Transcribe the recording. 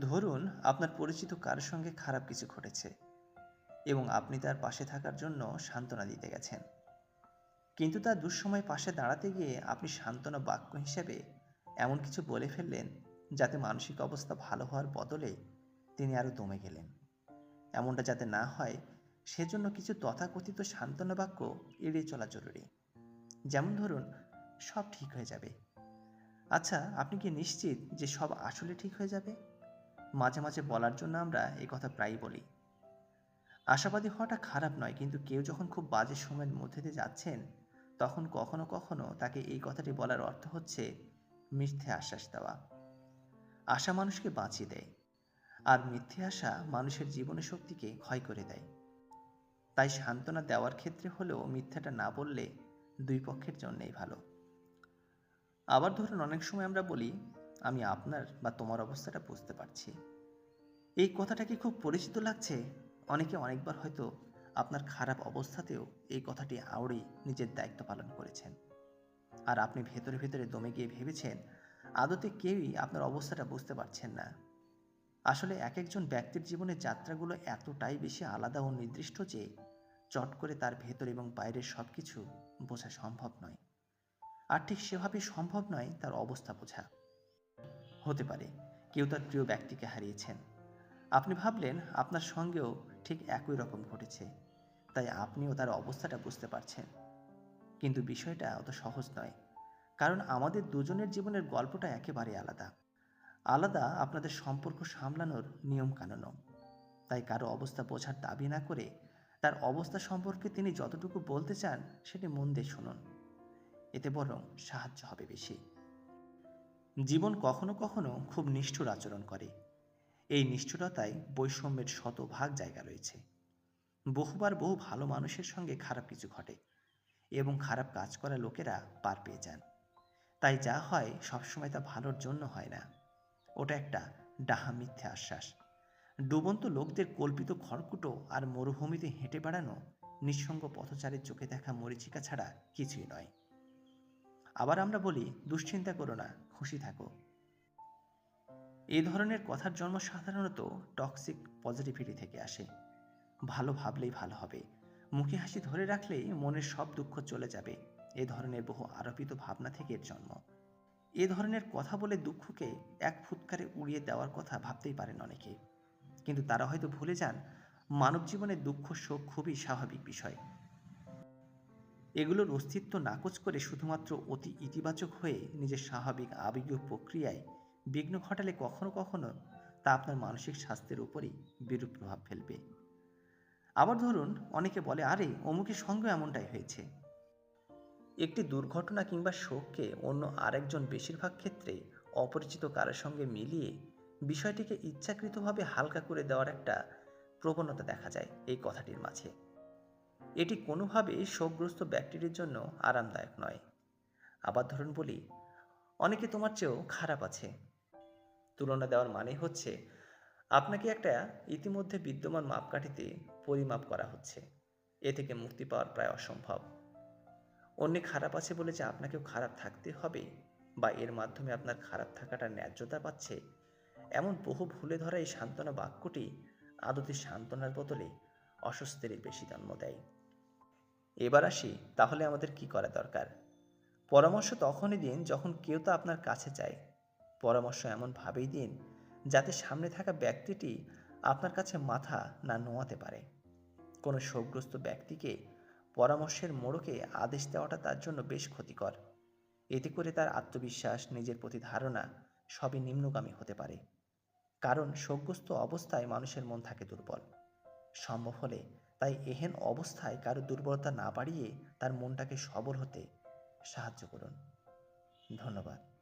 ধরুন আপনার পরিচিত কারোর সঙ্গে খারাপ কিছু ঘটেছে এবং আপনি তার পাশে থাকার জন্য সান্ত্বনা দিতে গেছেন। কিন্তু তার দুঃসময় পাশে দাঁড়াতে গিয়ে আপনি সান্ত্বনা বাক্য হিসেবে এমন কিছু বলে ফেললেন যাতে মানসিক অবস্থা ভালো হওয়ার বদলে তিনি আরও দমে গেলেন। এমনটা যাতে না হয়, সেজন্য কিছু তথাকথিত সান্ত্বনা বাক্য এড়িয়ে চলা জরুরি। যেমন ধরুন, সব ঠিক হয়ে যাবে। আচ্ছা আপনি কি নিশ্চিত যে সব আসলে ঠিক হয়ে যাবে? মাঝে মাঝে বলার জন্য আমরা এই কথা প্রায়ই বলি। আশাবাদী হওয়াটা খারাপ নয়, কিন্তু কেউ যখন খুব বাজে সময়ের মধ্যে দিয়ে যাচ্ছেন, তখন কখনো কখনো তাকে এই কথাটি বলার অর্থ হচ্ছে মিথ্যে আশ্বাস দেওয়া। আশা মানুষকে বাঁচিয়ে দেয়, আর মিথ্যে আশা মানুষের জীবনের শক্তিকে ক্ষয় করে দেয়। তাই সান্ত্বনা দেওয়ার ক্ষেত্রে হলেও মিথ্যাটা না বললে দুই পক্ষের জন্যই ভালো। আবার ধরুন, অনেক সময় আমরা বলি আমি আপনার বা তোমার অবস্থাটা বুঝতে পারছি। এই কথাটা কি খুব পরিচিত লাগছে? অনেকে অনেকবার হয়তো আপনার খারাপ অবস্থাতেও এই কথাটি আওড়ে নিজের দায়িত্ব পালন করেছেন। আর আপনি ভেতরে ভেতরে দমে গিয়ে ভেবেছেন, আদতে কেউই আপনার অবস্থাটা বুঝতে পারছেন না। আসলে এক একজন ব্যক্তির জীবনের যাত্রাগুলো এতটাই বেশি আলাদা ও নির্দিষ্ট যে চট করে তার ভেতর এবং বাইরের সব কিছু বোঝা সম্ভব নয়। আর ঠিক সেভাবে সম্ভব নয় তার অবস্থা বোঝা। হতে পারে। কেউ তার প্রিয় ব্যক্তিকে হারিয়েছেন। আপনি ভাবলেন আপনার সঙ্গেও ঠিক একই রকম ঘটেছে। তাই আপনিও তার অবস্থাটা বুঝতে পারছেন। কিন্তু বিষয়টা অত সহজ নয়। কারণ আমাদের দুজনের জীবনের গল্পটা একেবারে আলাদা। আলাদা আপনাদের সম্পর্ক সামলানোর নিয়ম কানুনও তাই কারও অবস্থা বোঝার দাবি না করে তার অবস্থা সম্পর্কে তিনি যতটুকু বলতে চান সেটি মন দিয়ে শুনুন। এতে বরং সাহায্য হবে বেশি। জীবন কখনো কখনো খুব নিষ্ঠুর আচরণ করে। এই নিষ্ঠুরতায় বৈষম্যের শতভাগ জায়গা রয়েছে। বহুবার বহু ভালো মানুষের সঙ্গে খারাপ কিছু ঘটে এবং খারাপ কাজ করা লোকেরা পার পেয়ে যান। তাই যা হয় সবসময় তা ভালোর জন্য হয় না। ওটা একটা ডাহা মিথ্যে আশ্বাস। ডুবন্ত লোকদের কল্পিত খড়কুটো আর মরুভূমিতে হেঁটে বেড়ানো নিঃসঙ্গ পথচারীর চোখে দেখা মরিচিকা ছাড়া কিছুই নয়। আবার আমরা বলি, দুশ্চিন্তা করো না, খুশি থাকো। এই ধরনের কথার জন্ম সাধারণত টক্সিক পজিটিভিটি থেকে আসে। ভালো ভাবলেই ভালো হবে। মুখে হাসি ধরে রাখলেই মনের সব দুঃখ চলে যাবে। এ ধরনের বহু আরোপিত ভাবনা থেকে এর জন্ম। এ ধরনের কথা বলে দুঃখকে এক ফুৎকারে উড়িয়ে দেওয়ার কথা ভাবতেই পারেন অনেকে। কিন্তু তারা হয়তো ভুলে যান মানব জীবনে দুঃখ শোক খুবই স্বাভাবিক বিষয়। এগুলোর অস্তিত্ব নাকচ করে শুধুমাত্র অতি ইতিবাচক হয়ে নিজের স্বাভাবিক আবেগীয় প্রক্রিয়ায় বিঘ্ন ঘটালে কখনো কখনো তা আপনার মানসিক স্বাস্থ্যের উপরই বিরূপ প্রভাব ফেলবে। আবার ধরুন, অনেকে বলে, আরে, অমুকের সঙ্গে এমনটাই হয়েছে। একটি দুর্ঘটনা কিংবা শোককে অন্য আরেকজন বেশিরভাগ ক্ষেত্রে অপরিচিত কারোর সঙ্গে মিলিয়ে বিষয়টিকে ইচ্ছাকৃতভাবে হালকা করে দেওয়ার একটা প্রবণতা দেখা যায় এই কথাটির মাঝে। এটি কোনোভাবে শোকগ্রস্ত ব্যক্তিটির জন্য আরামদায়ক নয়। আবার ধরুন বলি, অনেকে তোমার চেয়েও খারাপ আছে। তুলনা দেওয়ার মানে হচ্ছে, আপনাকে একটা ইতিমধ্যে বিদ্যমান মাপকাঠিতে পরিমাপ করা হচ্ছে। এ থেকে মুক্তি পাওয়ার প্রায় অসম্ভব। অন্য খারাপ আছে বলে যে আপনাকেও খারাপ থাকতে হবে বা এর মাধ্যমে আপনার খারাপ থাকাটা ন্যায্যতা পাচ্ছে, এমন বহু ভুলে ধরা এই সান্ত্বনা বাক্যটি আদতে সান্ত্বনার বদলে অস্বস্তির বেশি জন্ম দেয়। এবার আসি, তাহলে আমাদের কি করা দরকার? পরামর্শ তখনই দিন যখন কেউ তা আপনার কাছে চায়। পরামর্শ এমনভাবেই দিন যাতে সামনে থাকা ব্যক্তিটি আপনার কাছে মাথা না নোয়াতে পারে। কোনো শোকগ্রস্ত ব্যক্তিকে পরামর্শের মোড়কে আদেশ দেওয়াটা তার জন্য বেশ ক্ষতিকর। এতে করে তার আত্মবিশ্বাস, নিজের প্রতি ধারণা সবই নিম্নগামী হতে পারে। কারণ শোকগ্রস্ত অবস্থায় মানুষের মন থাকে দুর্বল। সম্ভব হলে তাই এহেন অবস্থায় কারও দুর্বলতা না বাড়িয়ে তার মনটাকে সবল হতে সাহায্য করুন। ধন্যবাদ।